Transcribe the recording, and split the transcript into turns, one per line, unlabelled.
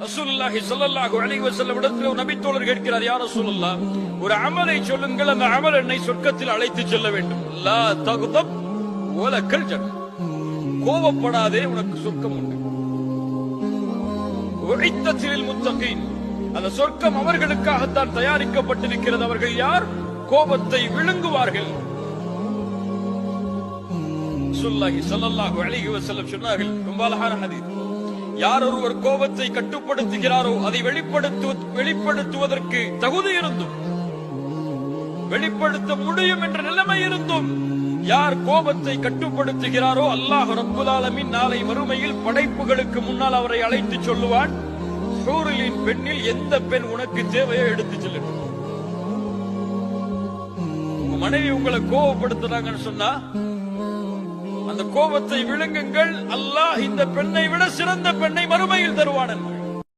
ரசூலுல்லாஹி ஸல்லல்லாஹு அலைஹி வஸல்லம் இடத்தில் ஒரு நபித்தோழர் கேட்கிறார் யா ரசூலுல்லாஹ் ஒரு அமலை சொல்லுங்கள் அந்த அமல் என்னை சொர்க்கத்தில் அழைத்து செல்ல வேண்டும். லா தகுதப் வலக்கல் ஜன்னah கோபப்படாதே உனக்கு சொர்க்கம் உண்டு. உழைத்தத்தில் முத்தகீன். அந்த சொர்க்கம் அவர்களுக்காகத்தான் தயாரிக்கப்பட்டிருக்கிறது. அவர்கள் யார்? கோபத்தை விழுங்குவார்கள். ரசூலுல்லாஹி ஸல்லல்லாஹு அலைஹி வஸல்லம் சொன்னார்கள் ரொம்ப அழகான ஹதீஸ். யார் ஒருவர் கோபத்தை கட்டுப்படுத்துகிறாரோ அதை வெளிப்படுத்து வெளிப்படுத்துவதற்கு தகுதி இருந்தும் வெளிப்படுத்த முடியும் என்ற நிலைமை இருந்தும் யார் கோபத்தை கட்டுப்படுத்துகிறாரோ அல்லாஹ் ரப்புல் நாளை வறுமையில் படைப்புகளுக்கு முன்னால் அவரை அழைத்து சொல்லுவான் சூரியலின் பெண்ணில் எந்த பெண் உனக்கு தேவையோ எடுத்து செல்லு. உங்க மனைவி உங்களை கோபப்படுத்துறாங்கன்னு சொன்னா அந்த கோபத்தை விழுங்குங்கள். அல்லாஹ் இந்த பெண்ணை விட சிறந்த பெண்ணை மறுமையில் தருவான்